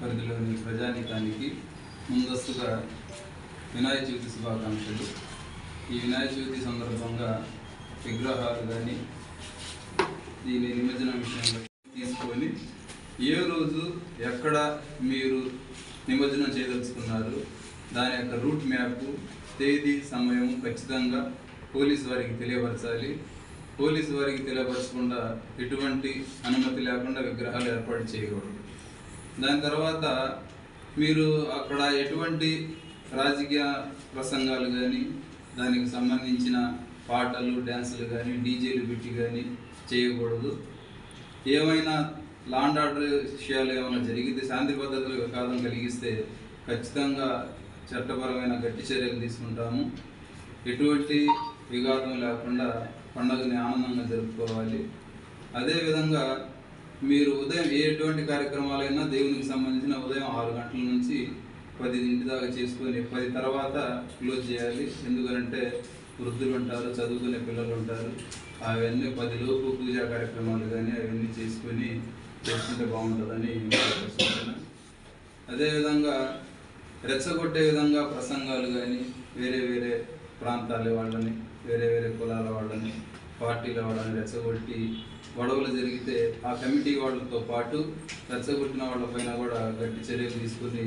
పరిధిలోని ప్రజానీకానికి ముందస్తుగా వినాయక చవితి శుభాకాంక్షలు. ఈ వినాయక చవితి సందర్భంగా విగ్రహాలు కానీ దీని నిమజ్జనం విషయంలో తీసుకొని ఏ రోజు ఎక్కడ మీరు నిమజ్జనం చేయదలుచుకున్నారు దాని యొక్క రూట్ మ్యాప్ తేదీ సమయం ఖచ్చితంగా పోలీసు వారికి తెలియపరచాలి. పోలీసు వారికి తెలియపరచకుండా ఎటువంటి అనుమతి లేకుండా విగ్రహాలు ఏర్పాటు చేయకూడదు. దాని తర్వాత మీరు అక్కడ ఎటువంటి రాజకీయ ప్రసంగాలు కానీ దానికి సంబంధించిన పాటలు డ్యాన్సులు కానీ డీజేలు పెట్టి కానీ చేయకూడదు. ఏమైనా లాండ్ ఆర్డర్ విషయాలు ఏమైనా జరిగితే శాంతి భద్రతలు విఘాతం కలిగిస్తే ఖచ్చితంగా చట్టపరమైన గట్టి చర్యలు తీసుకుంటాము. ఎటువంటి విఘాతం లేకుండా పండుగని ఆనందంగా జరుపుకోవాలి. అదేవిధంగా మీరు ఉదయం ఎటువంటి కార్యక్రమాలైనా దేవునికి సంబంధించిన ఉదయం ఆరు గంటల నుంచి పది ఇంటి దాకా చేసుకొని పది తర్వాత క్లోజ్ చేయాలి. ఎందుకంటే వృద్ధులు ఉంటారు చదువుకునే పిల్లలు ఉంటారు. అవన్నీ పది లోపు పూజా కార్యక్రమాలు కానీ అవన్నీ చేసుకొని చేసుకుంటే బాగుంటుందని సూచన అదేవిధంగా రెచ్చగొట్టే విధంగా ప్రసంగాలు కానీ వేరే వేరే ప్రాంతాల వాళ్ళని వేరే వేరే కులాల వాళ్ళని పార్టీల వాళ్ళని రెచ్చగొట్టి గొడవలు జరిగితే ఆ కమిటీ వాళ్ళతో పాటు రెచ్చగొట్టిన వాళ్ళపైన కూడా గట్టి చర్యలు తీసుకుని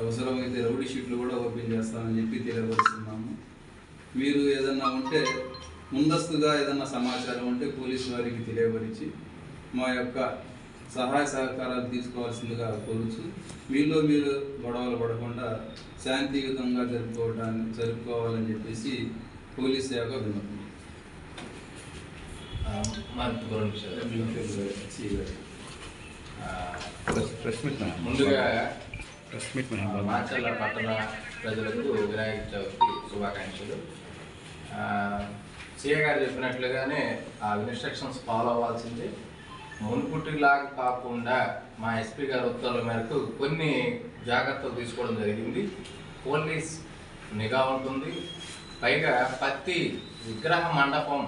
అవసరమైతే రౌడీ షీట్లు కూడా ఓపెన్ చేస్తామని చెప్పి తెలియపరుస్తున్నాము. మీరు ఏదన్నా ఉంటే ముందస్తుగా ఏదన్నా సమాచారం ఉంటే పోలీసు వారికి తెలియపరిచి మా యొక్క సహాయ సహకారాలు తీసుకోవాల్సిందిగా కోరుచు మీలో మీరు గొడవలు పడకుండా శాంతియుతంగా జరుపుకోవడానికి జరుపుకోవాలని చెప్పేసి పోలీస్ శాఖ విన్నపం. ముందుగా పట్టణ ప్రజలకు వినాయక చవితి శుభాకాంక్షలు. ఆ, సీఏ గారు చెప్పినట్లుగానే ఆ ఇన్స్ట్రక్షన్స్ ఫాలో అవ్వాల్సింది. మున్పుటిలాగా కాకుండా మా ఎస్పీ గారి ఉత్తర్వుల మేరకు కొన్ని జాగ్రత్తలు తీసుకోవడం జరిగింది. పోలీస్ నిఘా ఉంటుంది. పైగా ప్రతి విగ్రహ మండపం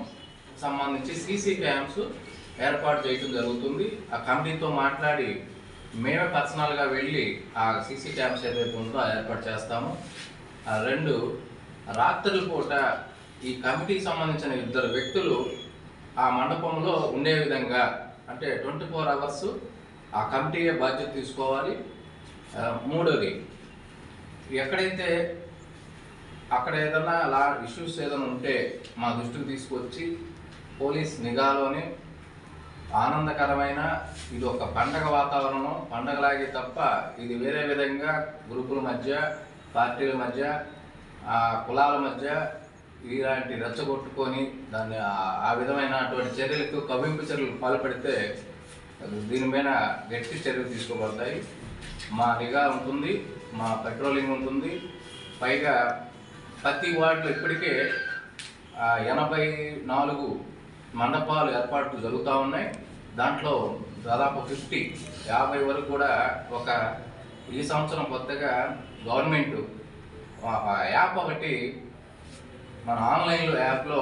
సంబంధించి సీసీ క్యామ్స్ ఏర్పాటు చేయడం జరుగుతుంది. ఆ కమిటీతో మాట్లాడి మేమే పర్సనల్గా వెళ్ళి ఆ సీసీ క్యామ్స్ ఏదైతే ఉందో ఏర్పాటు చేస్తాము. ఆ రెండు రాత్రుల పూట ఈ కమిటీకి సంబంధించిన ఇద్దరు వ్యక్తులు ఆ మండపంలో ఉండే విధంగా అంటే ట్వంటీ ఫోర్ అవర్స్ ఆ కమిటీయే బాధ్యత తీసుకోవాలి. మూడోది ఎక్కడైతే అక్కడ ఏదైనా లా ఇష్యూస్ ఏదైనా ఉంటే మా దృష్టికి తీసుకొచ్చి పోలీస్ నిఘాలోనే ఆనందకరమైన ఇది ఒక పండగ వాతావరణం. పండగలాగే తప్ప ఇది వేరే విధంగా గ్రూపుల మధ్య పార్టీల మధ్య ఆ కులాల మధ్య ఇలాంటి రెచ్చగొట్టుకొని దాన్ని ఆ- విధమైన విధమైనటువంటి చర్యలకు కవింపు చర్యలు పాల్పడితే దీని మీద గట్టి చర్యలు తీసుకోబడతాయి. మా నిఘా ఉంటుంది మా పెట్రోలింగ్ ఉంటుంది. పైగా ప్రతి వార్డులో ఇప్పటికే ఎనభై నాలుగు మండపాలు ఏర్పాట్లు జరుగుతూ ఉన్నాయి. దాంట్లో దాదాపు ఫిఫ్టీ యాభై వరకు కూడా ఒక ఈ సంవత్సరం కొత్తగా గవర్నమెంట్ యాప్ ఒకటి మన ఆన్లైన్లో యాప్లో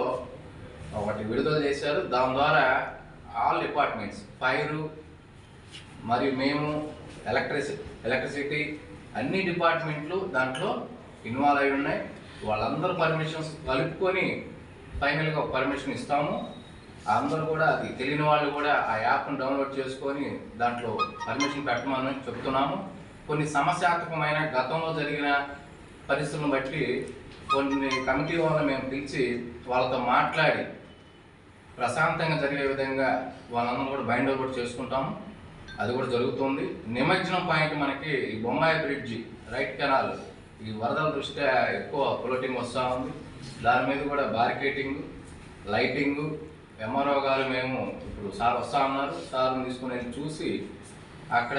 ఒకటి విడుదల చేశారు. దాని ద్వారా ఆల్ డిపార్ట్మెంట్స్ ఫైరు మరియు మేము ఎలక్ట్రిసి ఎలక్ట్రిసిటీ అన్ని డిపార్ట్మెంట్లు దాంట్లో ఇన్వాల్వ్ అయి ఉన్నాయి. వాళ్ళందరూ పర్మిషన్స్ కలుపుకొని ఫైనల్గా ఒక పర్మిషన్ ఇస్తాము. అందరూ కూడా అది తెలియని వాళ్ళు కూడా ఆ యాప్ను డౌన్లోడ్ చేసుకొని దాంట్లో పర్మిషన్ పెట్టమని చెప్తున్నాము. కొన్ని సమస్యాత్మకమైన గతంలో జరిగిన పరిస్థితులను బట్టి కొన్ని కమిటీ వాళ్ళని మేము పిలిచి వాళ్ళతో మాట్లాడి ప్రశాంతంగా జరిగే విధంగా వాళ్ళందరూ కూడా బైండ్ కూడా చేసుకుంటాము. అది కూడా జరుగుతుంది. నిమజ్జనం పాయింట్ మనకి ఈ బొమ్మాయి బ్రిడ్జి రైట్ కెనాల్ ఈ వరదల దృష్ట్యా ఎక్కువ ఫ్లోటింగ్ వస్తూ ఉంది. దాని మీద కూడా బార్కెటింగ్ లైటింగ్ ఎంఆర్ఓ గారు మేము ఇప్పుడు సార్ వస్తా ఉన్నారు. సార్ని తీసుకుని చూసి అక్కడ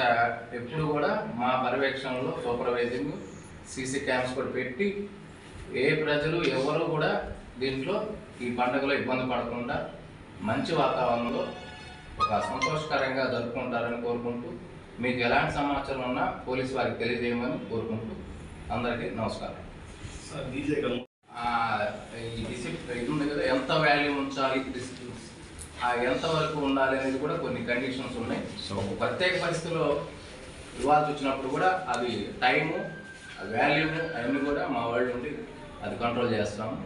ఎప్పుడు కూడా మా పర్యవేక్షణలో సూపర్వైజింగ్ సీసీ క్యామ్స్ కూడా పెట్టి ఏ ప్రజలు ఎవరు కూడా దీంట్లో ఈ పండుగలో ఇబ్బంది పడకుండా మంచి వాతావరణంలో ఒక సంతోషకరంగా జరుపుకుంటారని కోరుకుంటూ మీకు ఎలాంటి సమాచారం ఉన్నా పోలీసు వారికి తెలియజేయమని కోరుకుంటూ అందరికీ నమస్కారం. ఆ, ఈ డిసిప్లిన్ ఇది ఉంది కదా ఎంత వాల్యూ ఉంచాలి ఎంత వరకు ఉండాలి అనేది కూడా కొన్ని కండిషన్స్ ఉన్నాయి. ఒక ప్రత్యేక పరిస్థితిలో ఇవ్వాల్సి వచ్చినప్పుడు కూడా అది టైము వాల్యూము అవన్నీ కూడా మా వాళ్ళు ఉండి అది కంట్రోల్ చేస్తాము